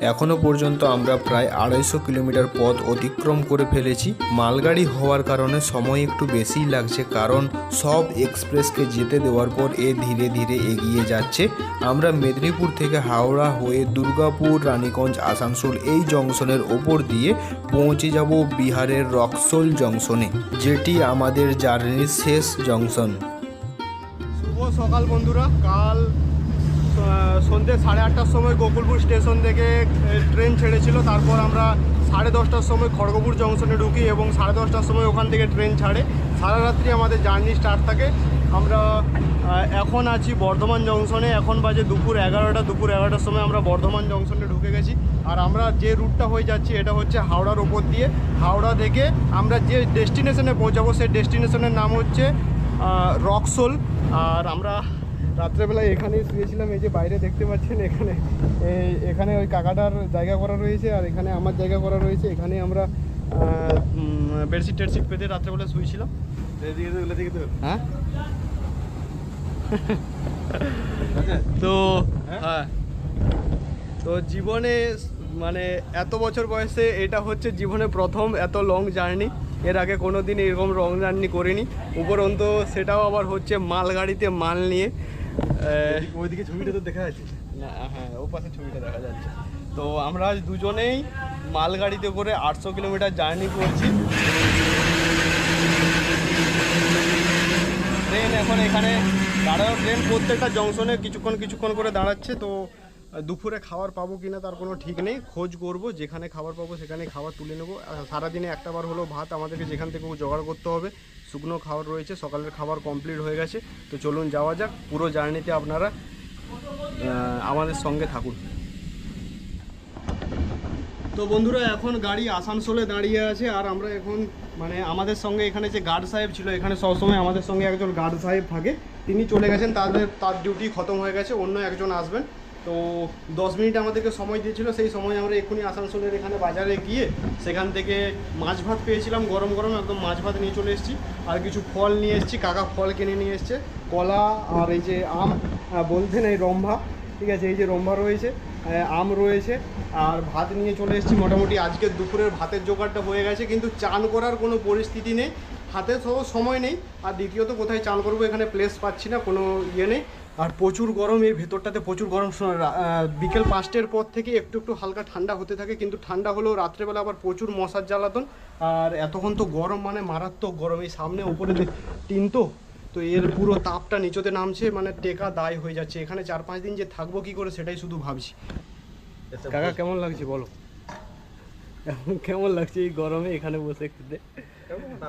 এখনও পর্যন্ত আমরা প্রায় আড়াইশো কিলোমিটার পথ অতিক্রম করে ফেলেছি। মালগাড়ি হওয়ার কারণে সময় একটু বেশিই লাগছে, কারণ সব এক্সপ্রেসকে যেতে দেওয়ার পর এ ধীরে ধীরে এগিয়ে যাচ্ছে। আমরা মেদিনীপুর থেকে হাওড়া হয়ে দুর্গাপুর, রানীগঞ্জ, আসানসোল এই জংশনের ওপর দিয়ে পৌঁছে যাব বিহারের রক্সোল জংশনে, যেটি আমাদের জার্নির শেষ জংশন। শুভ সকাল বন্ধুরা, কাল সন্ধ্যে সাড়ে আটটার সময় গোকুলপুর স্টেশন থেকে ট্রেন ছেড়েছিল। তারপর আমরা সাড়ে দশটার সময় খড়গপুর জংশনে ঢুকি এবং সাড়ে দশটার সময় ওখান থেকে ট্রেন ছাড়ে। সারা রাত্রি আমাদের জার্নি স্টার্ট থাকে। আমরা এখন আছি বর্ধমান জংশনে। এখন বাজে দুপুর এগারোটা। দুপুর এগারোটার সময় আমরা বর্ধমান জংশনে ঢুকে গেছি। আর আমরা যে রুটটা হয়ে যাচ্ছি, এটা হচ্ছে হাওড়ার ওপর দিয়ে। হাওড়া থেকে আমরা যে ডেস্টিনেশনে পৌঁছাবো, সেই ডেস্টিনেশনের নাম হচ্ছে রক্সোল। আর আমরা রাত্রেবেলায় এখানেই শুয়েছিলাম এই যে বাইরে দেখতে পাচ্ছেন এখানে এই এখানে ওই কাকাটার জায়গা করা রয়েছে আর এখানে আমার জায়গা করা রয়েছে। এখানে আমরা বেডশিট টেডশিট পেতে রাত্রেবেলা শুয়েছিলাম। হ্যাঁ? তো হ্যাঁ? তো জীবনে মানে এত বছর বয়সে এটা হচ্ছে জীবনে প্রথম এত লং জার্নি এর আগে কোনো দিন এরকম লং জার্নি করিনি। উপরন্ত সেটাও আবার হচ্ছে মালগাড়িতে মাল নিয়ে ওইদিকে ছবিটা তো দেখা যাচ্ছে। না, হ্যাঁ ও পাশে ছবিটা দেখা যাচ্ছে। তো আমরা আজ দুজনেই মালগাড়িতে করে আটশো কিলোমিটার জার্নি করছি। ট্রেন এখন এখানে দাঁড়ানো ট্রেন প্রত্যেকটা জংশনে কিছুক্ষণ কিছুক্ষণ করে দাঁড়াচ্ছে তো দুপুরে খাবার পাবো কিনা তার কোনো ঠিক নেই। খোঁজ করব, যেখানে খাবার পাবো সেখানে খাবার তুলে নেব। সারাদিনে একটা বার হলো ভাত আমাদেরকে যেখান থেকে জোগাড় করতে হবে। শুকনো খাবার রয়েছে, সকালের খাবার কমপ্লিট হয়ে গেছে। তো চলুন যাওয়া যাক, পুরো জার্নিতে আপনারা আমাদের সঙ্গে থাকুন। তো বন্ধুরা, এখন গাড়ি আসানসোলে দাঁড়িয়ে আছে। আর আমরা এখন মানে আমাদের সঙ্গে এখানে যে গার্ড সাহেব ছিল, এখানে সবসময় আমাদের সঙ্গে একজন গার্ড সাহেব থাকে। তিনি চলে গেছেন, তাদের, তার ডিউটি খতম হয়ে গেছে। অন্য একজন আসবেন। তো দশ মিনিট আমাদেরকে সময় দিয়েছিল, সেই সময় আমরা এক্ষুনি আসানসোলের এখানে বাজারে গিয়ে সেখান থেকে মাছ ভাত পেয়েছিলাম, গরম গরম একদম মাছ ভাত নিয়ে চলে এসেছি। আর কিছু ফল নিয়ে এসেছি, কাকা ফল কিনে নিয়ে এসছে, কলা আর এই যে আম বলতে নেই রম্ভা, ঠিক আছে, এই যে রম্ভা রয়েছে আম রয়েছে, আর ভাত নিয়ে চলে এসেছি। মোটামুটি আজকে দুপুরের ভাতের জোগাড়টা হয়ে গেছে, কিন্তু চান করার কোনো পরিস্থিতি নেই, হাতে তো সময় নেই, আর দ্বিতীয়ত কোথায় চান করব এখানে প্লেস পাচ্ছি না, কোনো ইয়ে নেই। আর প্রচুর গরম এর ভেতরটাতে প্রচুর গরম। বিকেল পাঁচটার পর থেকে একটু একটু হালকা ঠান্ডা হতে থাকে কিন্তু ঠান্ডা হলেও রাত্রেবেলা আবার প্রচুর মশার জ্বালাতন। আর এতক্ষণ তো গরম মানে মারাত্মক গরম এই সামনে উপরে টিন তো তো এর পুরো তাপটা নিচতে নামছে মানে টেকা দায় হয়ে যাচ্ছে। এখানে চার পাঁচ দিন যে থাকব কি করে সেটাই শুধু ভাবছি। কাকা কেমন লাগছে বলো? এখন কেমন লাগছে এই গরমে এখানে বসে? খেতে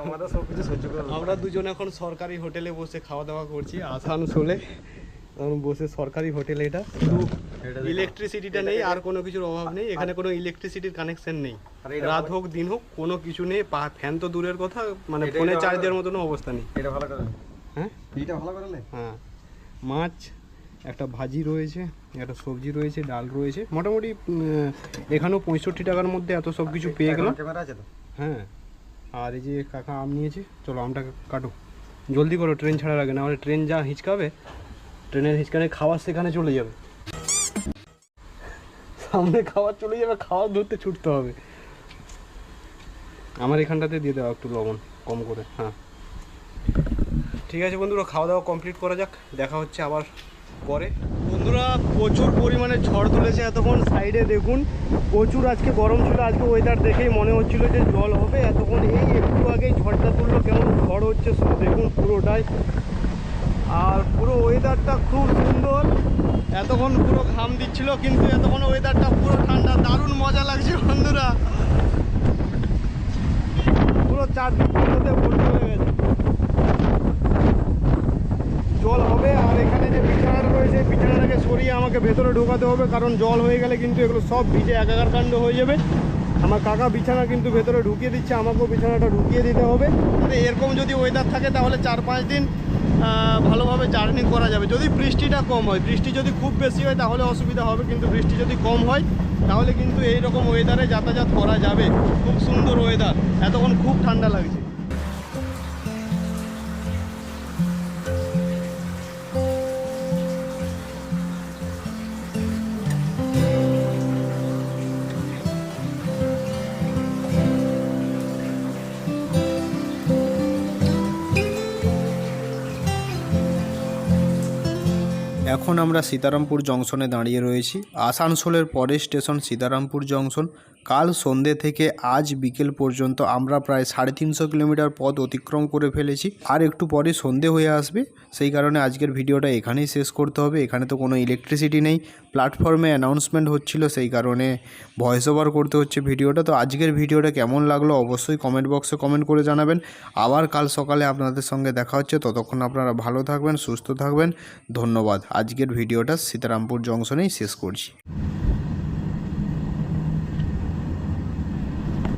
আমাদের সব কিছু সহ্য আমরা দুজন এখন সরকারি হোটেলে বসে খাওয়া দাওয়া করছি আসানসোলে। বসে সরকারি হোটেল এটা। শুধু ইলেকট্রিসিটিটা নেই আর কোনো কিছুর অভাব নেই এখানে কোনো ইলেকট্রিসিটির কানেকশন নেই। রাত হোক দিন হোক কোনো কিছু নেই পা- ফ্যান তো দূরের কথা মানে ফোনে চার্জ দেওয়ার মতনও অবস্থা নেই। এটা ভালো করে হ্যাঁ? এইটা ভালো করে হ্যাঁ। মাছ একটা ভাজি রয়েছে একটা সবজি রয়েছে ডাল রয়েছে। মোটামুটি এখানেও পঁয়ষট্টি টাকার মধ্যে এত সব কিছু পেয়ে গেলাম। হ্যাঁ। আর এই যে কাকা আম নিয়েছে চলো আমটা কাটো। জলদি করো ট্রেন ছাড়ার আগে না হলে ট্রেন যা হিচকাবে ট্রেনের হিচকানে খাওয়ার সেখানে চলে যাবে। সামনে খাবার চলে যাবে খাওয়ার ধরতে ছুটতে হবে। আমার এখানটাতে দিয়ে দেওয়া একটু লবণ, কম করে হ্যাঁ। ঠিক আছে বন্ধুরা, খাওয়া দাওয়া কমপ্লিট করা যাক, দেখা হচ্ছে আবার পরে। বন্ধুরা, প্রচুর পরিমাণে ঝড় তুলেছে এতক্ষণ সাইডে দেখুন। প্রচুর আজকে গরম ছিল, আজকে ওয়েদার দেখেই মনে হচ্ছিল যে জল হবে, এতক্ষণ এই একটু আগেই ঝড়টা তুললো, কেমন ঝড় হচ্ছে শুধু দেখুন পুরোটাই। আর ওয়েদারটা খুব সুন্দর। এতক্ষণ পুরো ঘাম দিচ্ছিল, কিন্তু এতক্ষণ ওয়েদারটা পুরো ঠান্ডা। দারুণ মজা লাগছে বন্ধুরা। পুরো চারদিক ভর্তি হয়ে গেছে। জল হবে, আর এখানে যে বিছানাটা রয়েছে, বিছানাটাকে সরিয়ে আমাকে ভেতরে ঢোকাতে হবে, কারণ জল হয়ে গেলে কিন্তু এগুলো সব ভিজে একাকার কাণ্ড হয়ে যাবে। আমার কাকা বিছানা কিন্তু ভেতরে ঢুকিয়ে দিচ্ছে, আমাকেও বিছানাটা ঢুকিয়ে দিতে হবে। এরকম যদি ওয়েদার থাকে তাহলে চার পাঁচ দিন ভালোভাবে জার্নি করা যাবে। যদি বৃষ্টিটা কম হয়, বৃষ্টি যদি খুব বেশি হয় তাহলে অসুবিধা হবে, কিন্তু বৃষ্টি যদি কম হয়, তাহলে কিন্তু এই রকম ওয়েদারে যাতায়াত করা যাবে। খুব সুন্দর ওয়েদার এতক্ষণ খুব ঠান্ডা লাগছে। এখন আমরা সীতারামপুর জংশনে দাঁড়িয়ে রয়েছি। আসানসোলের পরের স্টেশন সীতারামপুর জংশন। কাল সন্ধে থেকে আজ বিকেল পর্যন্ত আমরা প্রায় সাড়ে তিনশো কিলোমিটার পথ অতিক্রম করে ফেলেছি। আর একটু পরে সন্ধে হয়ে আসবে। সেই কারণে আজকের ভিডিওটা এখানেই শেষ করতে হবে। এখানে তো কোনো ইলেকট্রিসিটি নেই। প্ল্যাটফর্মে অ্যানাউন্সমেন্ট হচ্ছিল, সেই কারণে ভয়েস ওভার করতে হচ্ছে ভিডিওটা। তো আজকের ভিডিওটা কেমন লাগল অবশ্যই কমেন্ট বক্সে কমেন্ট করে জানাবেন। আবার কাল সকালে আপনাদের সঙ্গে দেখা হচ্ছে। ততক্ষণ আপনারা ভালো থাকবেন, সুস্থ থাকবেন। ধন্যবাদ। আজকের ভিডিওটা সীতারামপুর জংশনেই শেষ করছি।